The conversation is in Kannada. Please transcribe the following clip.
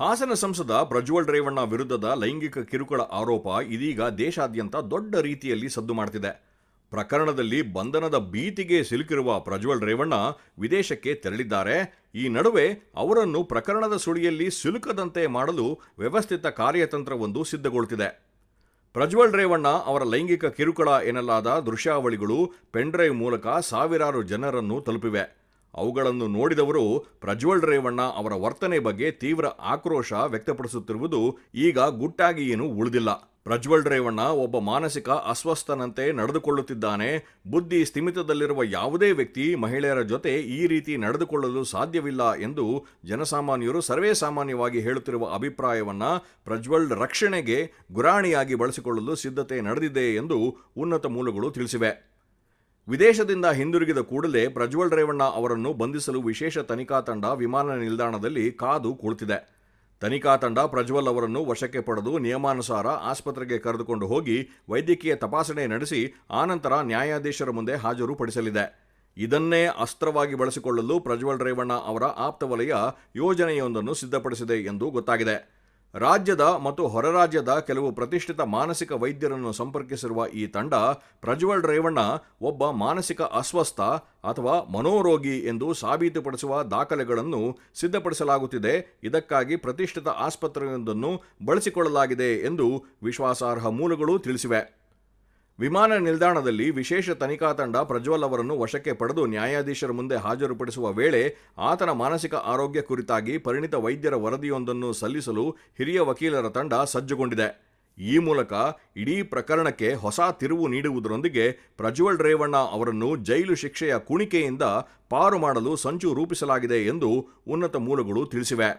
ಹಾಸನ ಸಂಸದ ಪ್ರಜ್ವಲ್ ರೇವಣ್ಣ ವಿರುದ್ಧದ ಲೈಂಗಿಕ ಕಿರುಕುಳ ಆರೋಪ ಇದೀಗ ದೇಶಾದ್ಯಂತ ದೊಡ್ಡ ರೀತಿಯಲ್ಲಿ ಸದ್ದು ಮಾಡ್ತಿದೆ. ಪ್ರಕರಣದಲ್ಲಿ ಬಂಧನದ ಭೀತಿಗೆ ಸಿಲುಕಿರುವ ಪ್ರಜ್ವಲ್ ರೇವಣ್ಣ ವಿದೇಶಕ್ಕೆ ತೆರಳಿದ್ದಾರೆ. ಈ ನಡುವೆ ಅವರನ್ನು ಪ್ರಕರಣದ ಸುಳಿಯಲ್ಲಿ ಸಿಲುಕದಂತೆ ಮಾಡಲು ವ್ಯವಸ್ಥಿತ ಕಾರ್ಯತಂತ್ರವೊಂದು ಸಿದ್ಧಗೊಳ್ತಿದೆ. ಪ್ರಜ್ವಲ್ ರೇವಣ್ಣ ಅವರ ಲೈಂಗಿಕ ಕಿರುಕುಳ ಎನ್ನಲಾದ ದೃಶ್ಯಾವಳಿಗಳು ಪೆನ್ಡ್ರೈವ್ ಮೂಲಕ ಸಾವಿರಾರು ಜನರನ್ನು ತಲುಪಿವೆ. ಅವುಗಳನ್ನು ನೋಡಿದವರು ಪ್ರಜ್ವಲ್ ರೇವಣ್ಣ ಅವರ ವರ್ತನೆ ಬಗ್ಗೆ ತೀವ್ರ ಆಕ್ರೋಶ ವ್ಯಕ್ತಪಡಿಸುತ್ತಿರುವುದು ಈಗ ಗುಟ್ಟಾಗಿ ಏನೂ ಉಳಿದಿಲ್ಲ. ಪ್ರಜ್ವಲ್ ರೇವಣ್ಣ ಒಬ್ಬ ಮಾನಸಿಕ ಅಸ್ವಸ್ಥನಂತೆ ನಡೆದುಕೊಳ್ಳುತ್ತಿದ್ದಾನೆ. ಬುದ್ಧಿ ಸ್ಥಿಮಿತದಲ್ಲಿರುವ ಯಾವುದೇ ವ್ಯಕ್ತಿ ಮಹಿಳೆಯರ ಜೊತೆ ಈ ರೀತಿ ನಡೆದುಕೊಳ್ಳಲು ಸಾಧ್ಯವಿಲ್ಲ ಎಂದು ಜನಸಾಮಾನ್ಯರು ಸರ್ವೇ ಸಾಮಾನ್ಯವಾಗಿ ಹೇಳುತ್ತಿರುವ ಅಭಿಪ್ರಾಯವನ್ನ ಪ್ರಜ್ವಲ್ ರಕ್ಷಣೆಗೆ ಗುರಾಣಿಯಾಗಿ ಬಳಸಿಕೊಳ್ಳಲು ಸಿದ್ಧತೆ ನಡೆದಿದೆ ಎಂದು ಉನ್ನತ ಮೂಲಗಳು ತಿಳಿಸಿವೆ. ವಿದೇಶದಿಂದ ಹಿಂದಿರುಗಿದ ಕೂಡಲೇ ಪ್ರಜ್ವಲ್ ರೇವಣ್ಣ ಅವರನ್ನು ಬಂಧಿಸಲು ವಿಶೇಷ ತನಿಖಾ ತಂಡ ವಿಮಾನ ನಿಲ್ದಾಣದಲ್ಲಿ ಕಾದು ಕುಳಿತಿದೆ. ತನಿಖಾ ತಂಡ ಪ್ರಜ್ವಲ್ ಅವರನ್ನು ವಶಕ್ಕೆ ಪಡೆದು ನಿಯಮಾನುಸಾರ ಆಸ್ಪತ್ರೆಗೆ ಕರೆದುಕೊಂಡು ಹೋಗಿ ವೈದ್ಯಕೀಯ ತಪಾಸಣೆ ನಡೆಸಿ ಆನಂತರ ನ್ಯಾಯಾಧೀಶರ ಮುಂದೆ ಹಾಜರುಪಡಿಸಲಿದೆ. ಇದನ್ನೇ ಅಸ್ತ್ರವಾಗಿ ಬಳಸಿಕೊಳ್ಳಲು ಪ್ರಜ್ವಲ್ ರೇವಣ್ಣ ಅವರ ಆಪ್ತ ವಲಯ ಯೋಜನೆಯೊಂದನ್ನು ಸಿದ್ಧಪಡಿಸಿದೆ ಎಂದು ಗೊತ್ತಾಗಿದೆ. ರಾಜ್ಯದ ಮತ್ತು ಹೊರರಾಜ್ಯದ ಕೆಲವು ಪ್ರತಿಷ್ಠಿತ ಮಾನಸಿಕ ವೈದ್ಯರನ್ನು ಸಂಪರ್ಕಿಸಿರುವ ಈ ತಂಡ ಪ್ರಜ್ವಲ್ ರೇವಣ್ಣ ಒಬ್ಬ ಮಾನಸಿಕ ಅಸ್ವಸ್ಥ ಅಥವಾ ಮನೋರೋಗಿ ಎಂದು ಸಾಬೀತುಪಡಿಸುವ ದಾಖಲೆಗಳನ್ನು ಸಿದ್ಧಪಡಿಸಲಾಗುತ್ತಿದೆ. ಇದಕ್ಕಾಗಿ ಪ್ರತಿಷ್ಠಿತ ಆಸ್ಪತ್ರೆಯೊಂದನ್ನು ಬಳಸಿಕೊಳ್ಳಲಾಗಿದೆ ಎಂದು ವಿಶ್ವಾಸಾರ್ಹ ಮೂಲಗಳು ತಿಳಿಸಿವೆ. ವಿಮಾನ ನಿಲ್ದಾಣದಲ್ಲಿ ವಿಶೇಷ ತನಿಖಾ ತಂಡ ಪ್ರಜ್ವಲ್ ಅವರನ್ನು ವಶಕ್ಕೆ ಪಡೆದು ನ್ಯಾಯಾಧೀಶರ ಮುಂದೆ ಹಾಜರುಪಡಿಸುವ ವೇಳೆ ಆತನ ಮಾನಸಿಕ ಆರೋಗ್ಯ ಕುರಿತಾಗಿ ಪರಿಣಿತ ವೈದ್ಯರ ವರದಿಯೊಂದನ್ನು ಸಲ್ಲಿಸಲು ಹಿರಿಯ ವಕೀಲರ ತಂಡ ಸಜ್ಜುಗೊಂಡಿದೆ. ಈ ಮೂಲಕ ಇಡೀ ಪ್ರಕರಣಕ್ಕೆ ಹೊಸ ತಿರುವು ನೀಡುವುದರೊಂದಿಗೆ ಪ್ರಜ್ವಲ್ ರೇವಣ್ಣ ಅವರನ್ನು ಜೈಲು ಶಿಕ್ಷೆಯ ಕುಣಿಕೆಯಿಂದ ಪಾರು ಮಾಡಲು ಸಂಚು ರೂಪಿಸಲಾಗಿದೆ ಎಂದು ಉನ್ನತ ಮೂಲಗಳು ತಿಳಿಸಿವೆ.